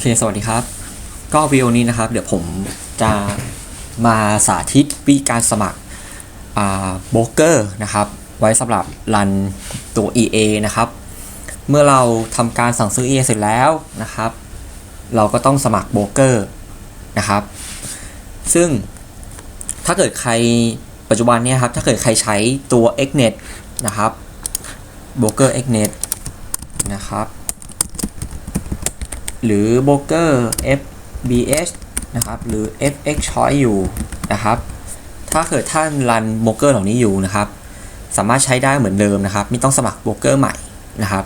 โอเคสวัสดีครับ ก็วิดีโอนี้นะครับ เดี๋ยวผมจะมาสาธิตวิธีการสมัครโบรกเกอร์นะครับ ไว้สำหรับรันตัว EA นะครับ เมื่อเราทำการสั่งซื้อ EA เสร็จแล้วนะครับ เราก็ต้องสมัครโบรกเกอร์นะครับ ซึ่งถ้าเกิดใครปัจจุบันเนี่ยครับ ถ้าเกิดใครใช้ตัว Xnet นะครับโบรกเกอร์ Xnet นะครับ หรือ b r o k e r FBS นะครับ หรือ FX Choice อยู่นะครับ ถ้าเกิดท่านรันโบรกเกอร์เหล่านี้อยู่นะครับ สามารถใช้ได้เหมือนเดิมนะครับ ไม่ต้องสมัครโบรกเกอร์ใหม่นะครับ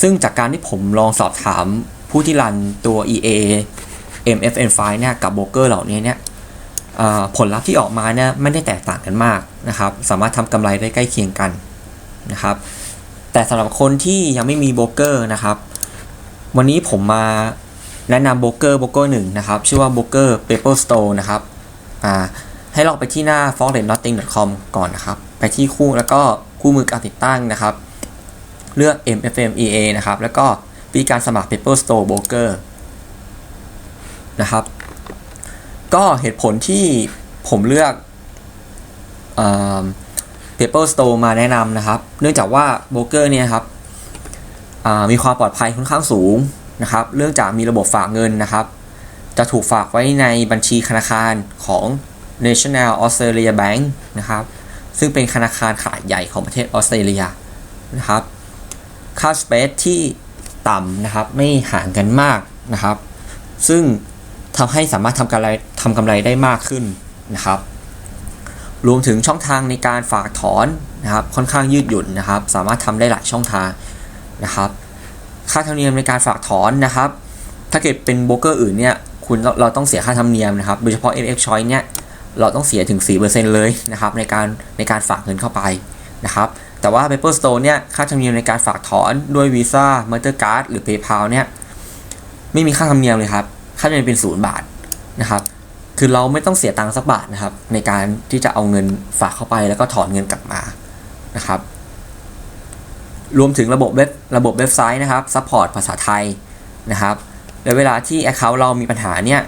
ซึ่งจากการที่ผมลองสอบถามผู้ที่รันตัว EA MFN5 เนี่ยกับโบรกเกอร์เหล่านี้เนี่ยผลลัพธ์ที่ออกมาเนี่ยไม่ได้แตกต่างกันมากนะครับ สามารถทำกำไรได้ใกล้เคียงกันนะครับ แต่สำหรับคนที่ยังไม่มีโบรกเกอร์นะครับ วันนี้ผมมาแนะนำโบรกเกอร์โบรกเกอร์หนึ่งนะครับ ชื่อว่าโบรกเกอร์ Paper Store นะครับอ่าให้ลองไปที่หน้า f o r e x n o t t i n g c o m ก่อนนะครับ ไปที่คู่แล้วก็คู่มือการติดตั้งนะครับ เลือก MFMEA นะครับ แล้วก็วิธีการสมัคร Paper Store Broker นะครับ ก็เหตุผลที่ผมเลือก Paper Store มาแนะนำนะครับ เนื่องจากว่าโบรกเกอร์เนี่ยครับ มีความปลอดภัยค่อนข้างสูงนะครับเรื่องจากมีระบบฝากเงินนะครับ จะถูกฝากไว้ในบัญชีธนาคารของ National Australia Bank นะครับ ซึ่งเป็นธนาคารขนาดใหญ่ของประเทศออสเตรเลียนะครับ ค่าสเปซที่ต่ำนะครับไม่ห่างกันมากนะครับ ซึ่งทำให้สามารถทำกำไรทำกำไรได้มากขึ้นนะครับ รวมถึงช่องทางในการฝากถอนนะครับค่อนข้างยืดหยุ่นนะครับ สามารถทำได้หลายช่องทาง นะครับ ค่าธรรมเนียมในการฝากถอนนะครับ ถ้าเกิดเป็นโบรกเกอร์อื่นเนี่ยคุณเราต้องเสียค่าธรรมเนียมนะครับ โดยเฉพาะ FX Choice เนี่ยเราต้องเสียถึง 4%เลยนะครับในการในการฝากเงินเข้าไปนะครับ แต่ว่า Paper Store เนี่ยค่าธรรมเนียมในการฝากถอนด้วย Visa Mastercard หรือ PayPal เนี่ยไม่มีค่าธรรมเนียมเลยครับค่าธรรมเนียมเป็น 0 บาทนะครับ คือเราไม่ต้องเสียตังค์สักบาทนะครับ ในการที่จะเอาเงินฝากเข้าไปแล้วก็ถอนเงินกลับมานะครับ รวมถึงระบบเว็บระบบเว็บไซต์นะครับซัพพอร์ตภาษาไทยนะครับและเวลาที่ Account เรามีปัญหาเนี่ย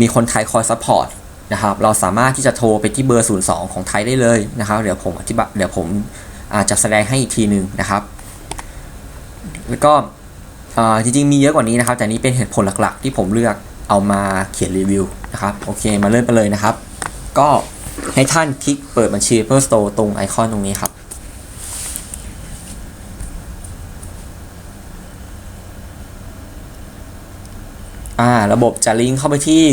มีคนไทยคอยซัพพอร์ตนะครับเราสามารถที่จะโทรไปที่เบอร์ 02 ของไทยได้เลยนะครับ เดี๋ยวผมอธิบายเดี๋ยวผมจจะแสดงให้อีกทีหนึ่งนะครับ แล้วก็จริงๆมีเยอะกว่านี้นะครับ แต่นี้เป็นเหตุผลหลักๆ ที่ผมเลือกเอามาเขียนรีวิวนะครับโอเคมาเริ่มไปเลยนะครับ ก็ให้ท่านคลิกเปิดบัญชี Apple Store ตรงไอคอนตรงนี้ครับ อ่าระบบจะลิงก์เข้าไปที่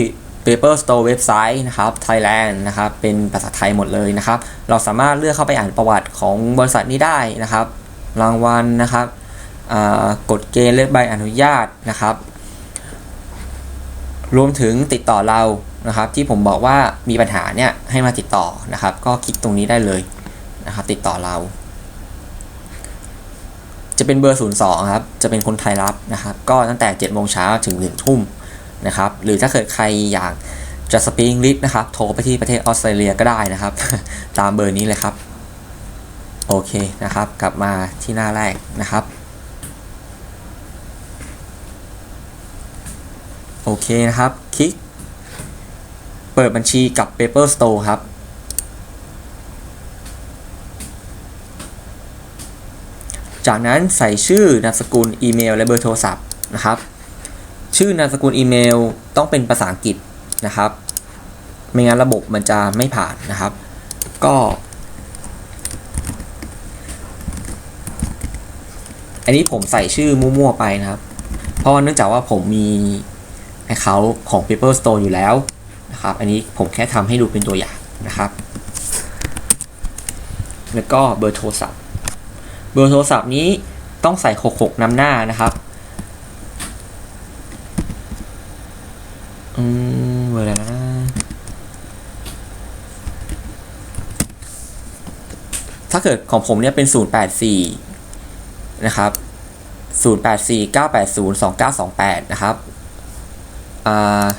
Paper Store เว็บไซต์นะครับ Thailand นะครับเป็นภาษาไทยหมดเลยนะครับ เราสามารถเลือกเข้าไปอ่านประวัติของบริษัทนี้ได้นะครับ รางวัลนะครับกฎเกณฑ์และใบอนุญาตนะครับ รวมถึงติดต่อเรานะครับ ที่ผมบอกว่ามีปัญหาเนี่ยให้มาติดต่อนะครับ ก็คลิกตรงนี้ได้เลยนะครับ ติดต่อเรา จะเป็นเบอร์ 02 ครับ จะเป็นคนไทยรับนะครับ ก็ตั้งแต่7โมงเช้าถึง1ทุ่มนะครับ หรือถ้าเกิดใครอยากจะสปีกลิสนะครับ โทรไปที่ประเทศออสเตรเลียก็ได้นะครับ ตามเบอร์นี้เลยครับ โอเคนะครับ กลับมาที่หน้าแรกนะครับ โอเคนะครับ คลิก เปิดบัญชีกับ Paper Store ครับ จากนั้นใส่ชื่อนามสกุลอีเมล และเบอร์โทรศัพท์นะครับ ชื่อนามสกุลอีเมลต้องเป็นภาษาอังกฤษนะครับ ไม่งั้นระบบมันจะไม่ผ่านนะครับ ก็ อันนี้ผมใส่ชื่อมั่วๆไปนะครับ เพราะเนื่องจากว่าผมมีให้เขาของ Paper Store อยู่แล้วนะครับ อันนี้ผมแค่ทำให้ดูเป็นตัวอย่างนะครับ แล้วก็เบอร์โทรศัพท์ เบอร์โทรศัพท์นี้ต้องใส่ 66นำหน้านะครับอืมเบอร์อะไรนะถ้าเกิดของผมเนี่ยเป็น 084 นะครับ 084 980 2928 นะครับ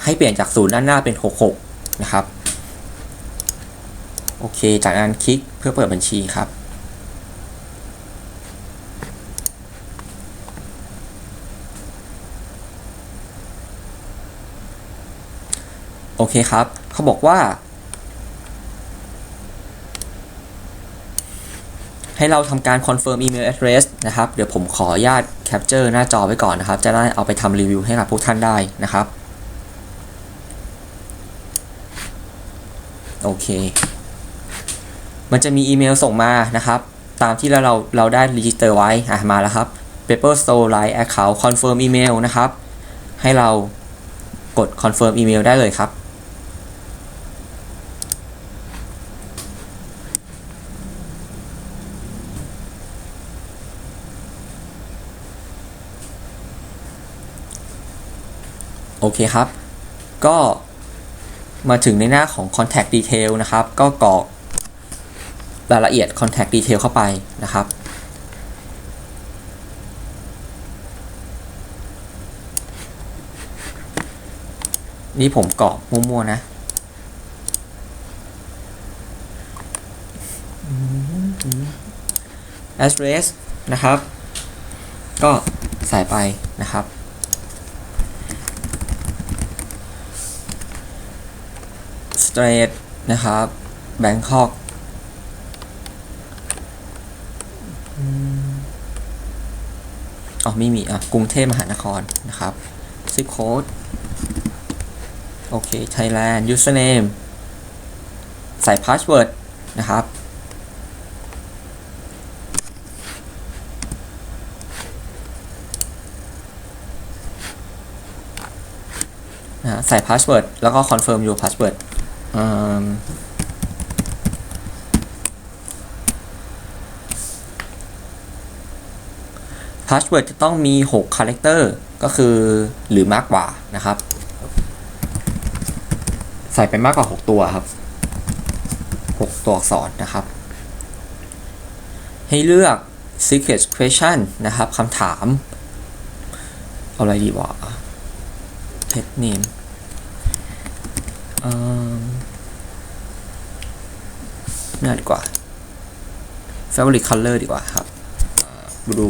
ให้เปลี่ยนจากศูนย์ด้านหน้าเป็น 66 นะครับ โอเค จากนั้นคลิกเพื่อเปิดบัญชีครับ โอเคครับ เขาบอกว่า ให้เราทำการ confirm email address นะครับ เดี๋ยวผมขออนุญาต capture หน้าจอไว้ก่อนนะครับ จะได้เอาไปทำรีวิวให้กับพวกท่านได้นะครับ โอเค มันจะมีอีเมลส่งมานะครับ ตามที่เราเราเราได้รีจิสเตอร์ไว้อะมาแล้วครับ Paper Store Line Account Confirm Email นะครับ ให้เรากด Confirm Email ได้เลยครับ โอเคครับ ก็มาถึงในหน้าของ contact detail นะครับ ก็กรอกรายละเอียด contact detail เข้าไปนะครับ นี่ผมกรอกมั่วๆนะ address นะครับ ก็ใส่ไปนะครับ straight นะครับ Bangkok อืมอ๋อไม่มีอะกรุงเทพมหานครนะครับ zip code โอเค Thailand username ใส่ password นะครับนะฮะใส่ password แล้วก็ confirm your password อืม password จะต้องมี 6 character ก็คือหรือมากกว่านะครับ ใส่ไปมากกว่า 6 ตัวครับ 6 ตัวอักษรนะครับ ให้เลือก secret question นะครับคำถาม เอาอะไรดีวะ pet name อืม เน่าดีกว่า favorite color ดีกว่าครับดู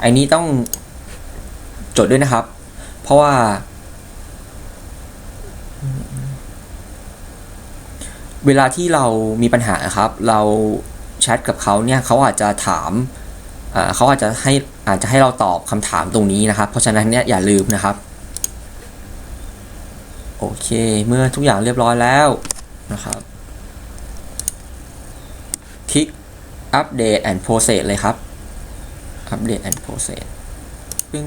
ไอ้นี้ต้องจดด้วยนะครับ เพราะว่า เวลาที่เรามีปัญหาครับ เราแชทกับเขาเนี่ยเขาอาจจะถามเขาอาจจะให้อาจจะให้เราตอบคำถามตรงนี้นะครับ เพราะฉะนั้นเนี่ยอย่าลืมนะครับ โอเค เมื่อทุกอย่างเรียบร้อยแล้วนะครับ คลิก Update and Process เลยครับ Update and Process ปึ้ง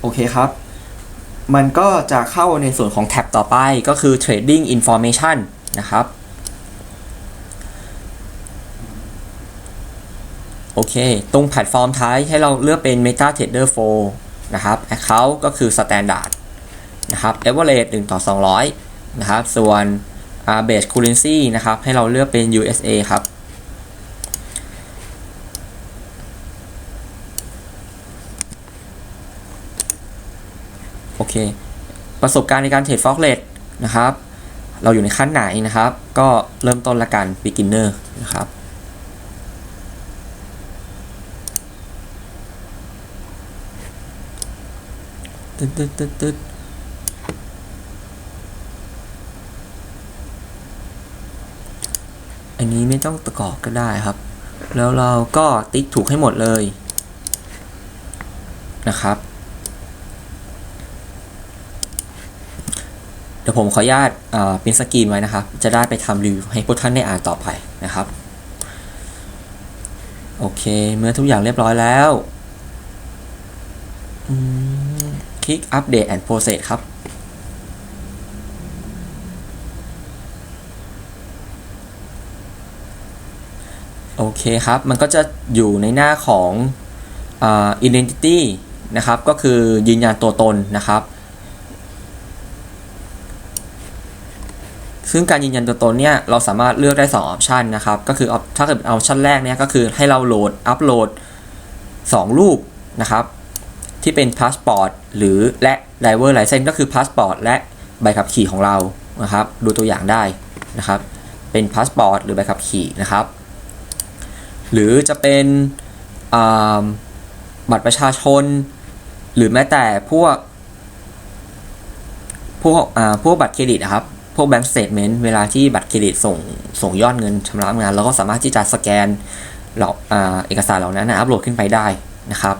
โอเคครับ มันก็จะเข้าในส่วนของแท็บต่อไปก็คือ Trading Information นะครับ โอเค ตรงแพลตฟอร์มท้ายให้เราเลือกเป็น MetaTrader 4 นะครับ Account ก็คือ Standard นะครับ Average 1ต่อ200นะครับส่วน uh, Base Currency นะครับให้เราเลือกเป็น USA ครับโอเค ประสบการณ์ในการเทรดฟอกเลตนะครับ เราอยู่ในขั้นไหนนะครับ ก็เริ่มต้นละกัน beginner นะครับตึ๊ดตึ๊ดตึ๊ดตึ๊ดอั นี้ไม่ต้องประกอบก็ได้ครับ แล้วเราก็ติ๊กถูกให้หมดเลยนะครับเดี๋ยวผมขออนุญาตพิมพ์สกรีนไว้นะครับ จะได้ไปทำรีวิวให้พวกท่านได้อ่านต่อไปนะครับ โอเค เมื่อทุกอย่างเรียบร้อยแล้วคลิก Update and Process ครับ โอเคครับ มันก็จะอยู่ในหน้าของอ Identity นะครับ ก็คือยืนยันตัวตนนะครับ ซึ่งการยืนยันตัวตนเนี่ย เราสามารถเลือกได้2ออปชันนะครับ ก็คือถ้าเกิดออปชันแรกเนี่ย ก็คือให้เราโหลด อัปโหลด 2 รูปนะครับ ที่เป็นพาสปอร์ตหรือและ driver license ก็คือพาสปอร์ตและใบขับขี่ของเรานะครับ ดูตัวอย่างได้นะครับ เป็นพาสปอร์ตหรือใบขับขี่นะครับ หรือจะเป็นบัตรประชาชน หรือแม้แต่พวกพวกพวกบัตรเครดิตนะครับ พวกแบงก์สเตทเมนต์เวลาที่บัตรเครดิตส่งส่งยอดเงินชำระงานเราก็สามารถที่จะสแกนเหล่าอ่าเอกสารเหล่านั้นนะอัปโหลดขึ้นไปได้นะครับ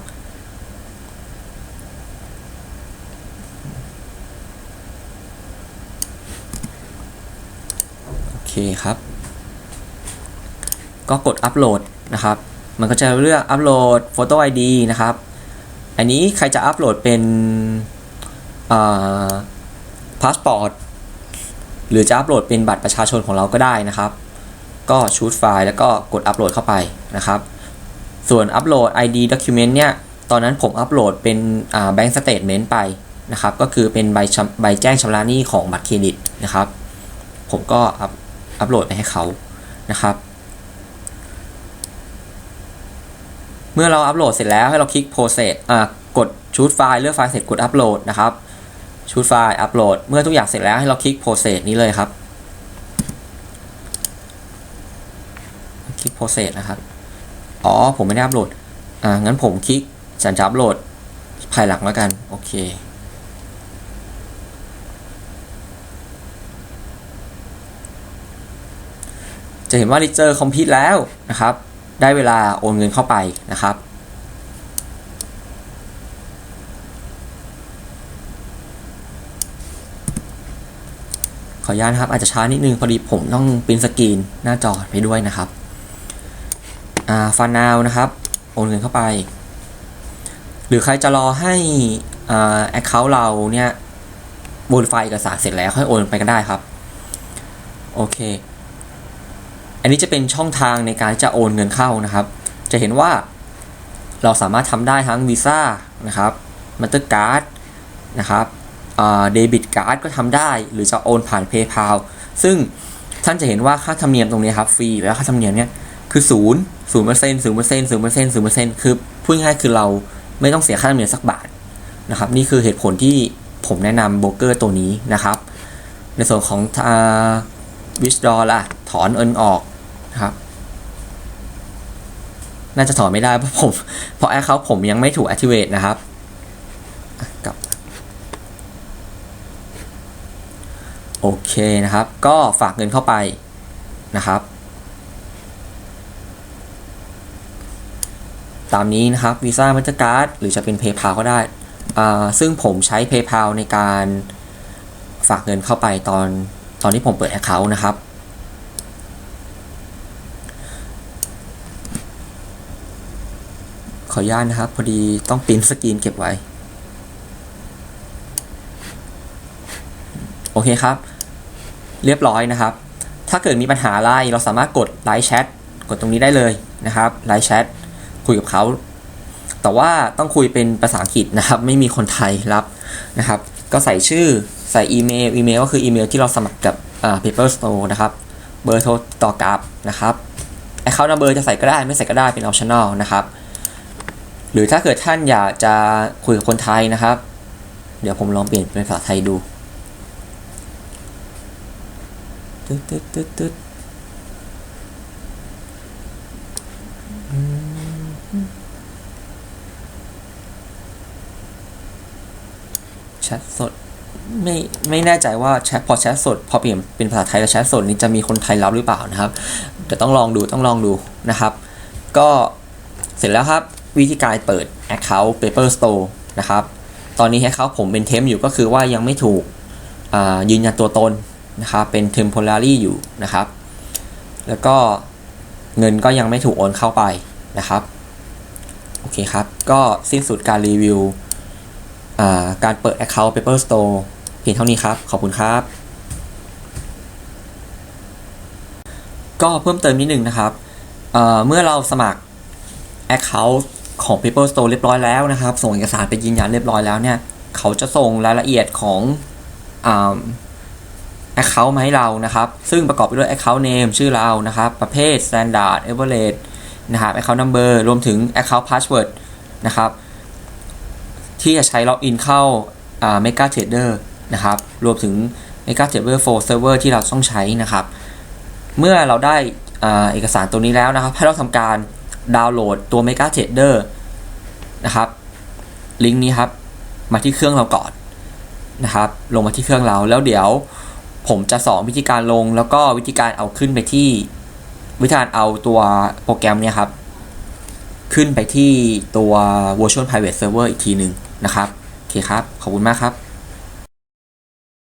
โอเคครับ ก็กดอัปโหลด นะครับ มันก็จะเลือกอัปโหลด Photo ID นะครับ อันนี้ใครจะอัปโหลดเป็นพาสปอร์ตหรือจะอัปโหลดเป็นบัตรประชาชนของเราก็ได้นะครับ ก็ชูดไฟล์แล้วก็กดอัปโหลดเข้าไปนะครับ ส่วนอัปโหลด ID document เนี่ย ตอนนั้นผมอัปโหลดเป็นแบงก์สเตทเมนต์ไปนะครับ ก็คือเป็นใบใบแจ้งชำระหนี้ของบัตรเครดิตนะครับ ผมก็อัพอัปโหลดไปให้เขานะครับ เมื่อเราอัปโหลดเสร็จแล้วให้เราคลิก process อ่ากดชูดไฟล์เลือกไฟล์เสร็จกดอัปโหลดนะครับชูดไฟล์อัปโหลดเมื่อทุกอย่างเสร็จแล้วให้เราคลิก process นี้เลยครับ คลิก process นะครับ อ๋อ ผมไม่ได้อัปโหลด อ่า งั้นผมคลิกฉันจะอัปโหลดภายหลังแล้วกัน โอเคจะเห็นว่า Ledger complete แล้วนะครับ ได้เวลาโอนเงินเข้าไปนะครับ ขออนุญาตนะครับ อาจจะช้านิดนึงพอดีผมต้องปริ้นสกรีนหน้าจอไปด้วยนะครับอ่าฟันนาวนะครับ โอนเงินเข้าไป หรือใครจะรอให้แอคเคาท์เราเนี่ยบนไฟเอกสารเสร็จแล้วค่อยโอนไปก็ได้ครับ โอเค อันนี้จะเป็นช่องทางในการจะโอนเงินเข้านะครับ จะเห็นว่าเราสามารถทำได้ทั้งวีซ่านะครับมาสเตอร์การ์ดนะครับเดบิตการ์ดก็ทำได้ หรือจะโอนผ่าน PayPal ซึ่งท่านจะเห็นว่าค่าธรรมเนียมตรงนี้ครับฟรีแล้วค่าธรรมเนียมเนี่ยคือศูนย์ศูนย์เปอร์เซ็นต์ศูนย์เปอร์เซ็นต์ศูนย์เปอร์เซ็นต์ศูนย์เปอร์เซ็นต์คือพูดง่ายคือเราไม่ต้องเสียค่าธรรมเนียมสักบาทนะครับ นี่คือเหตุผลที่ผมแนะนำโบรกเกอร์ตัวนี้นะครับ ในส่วนของวิชดอล่ะ ถอนเอินออก ครับ น่าจะถอนไม่ได้เพราะผมเพราะแอคเคาท์ผมยังไม่ถูก activate นะครับกลับโอเคนะครับ ก็ฝากเงินเข้าไปนะครับ ตามนี้นะครับวีซ่ามาสเตอร์การ์ดหรือจะเป็น PayPal ก็ได้ ซึ่งผมใช้ PayPal ในการฝากเงินเข้าไปตอนตอนที่ผมเปิด Account นะครับ ขออนุญาตนะครับ พอดีต้องปริ้นสกรีนเก็บไว้ โอเคครับ เรียบร้อยนะครับ ถ้าเกิดมีปัญหาอะไรเราสามารถกดไลฟ์แชทกดตรงนี้ได้เลยนะครับไลฟ์แชทคุยกับเขา แต่ว่าต้องคุยเป็นภาษาอังกฤษนะครับ ไม่มีคนไทยรับนะครับ ก็ใส่ชื่อใส่อีเมลอีเมลก็คืออีเมลที่เราสมัครกับอ่า Paper Store นะครับ เบอร์โทรต่อกลับนะครับ Account number จะใส่ก็ได้ไม่ใส่ก็ได้เป็น optional นะครับ หรือถ้าเกิดท่านอยากจะคุยกับคนไทยนะครับ เดี๋ยวผมลองเปลี่ยนเป็นภาษาไทยดูตึ๊ดตึ๊ดตึ๊ดตึ๊ดแชทสดไม่ไม่แน่ใจว่าแชทพอแชทสด พอเปลี่ยนเป็นภาษาไทยแล้วแชทสดนี้จะมีคนไทยรับหรือเปล่านะครับเดี๋ยวต้องลองดูต้องลองดูนะครับ ก็เสร็จแล้วครับ วิธีการเปิด Account Paper Store นะครับ ตอนนี้ Account ผมเป็นเทมอยู่ก็คือว่ายังไม่ถูกยืนยันตัวตนนะครับเป็น temporary อยู่นะครับ แล้วก็เงินก็ยังไม่ถูกโอนเข้าไปนะครับ โอเคครับ ก็สิ้นสุดการรีวิวาการเปิด Account Paper Store เพียงเท่านี้ครับ ขอบคุณครับ ก็เพิ่มเติมนิดนึงนะครับเเมื่อเราสมัคร Account ของ Paper Store เรียบร้อยแล้วนะครับ ส่งเอกสารไปยืนยันเรียบร้อยแล้วเนี่ยเขาจะส่งรายละเอียดของอ่า Account มาให้เรานะครับ ซึ่งประกอบไปด้วย Account Name ชื่อเรานะครับ ประเภท Standard Average นะครับ Account Number รวมถึง Account Password นะครับ ที่จะใช้ล็อกอินเข้าอ่า Mega Trader นะครับ รวมถึง Mega Trader 4 Server ที่เราต้องใช้นะครับ เมื่อเราได้อ่าเอกสารตัวนี้แล้วนะครับ ให้เราทำการดาวน์โหลดตัว Mega Trader นะครับ ลิงก์นี้ครับ มาที่เครื่องเราก่อนนะครับ ลงมาที่เครื่องเราแล้วเดี๋ยวผมจะสอนวิธีการลงแล้วก็วิธีการเอาขึ้นไปที่วิธีการเอาตัวโปรแกรมเนี่ยครับ ขึ้นไปที่ตัว Virtual Private Server อีกทีหนึ่งนะครับ โอเคครับ ขอบคุณมากครับ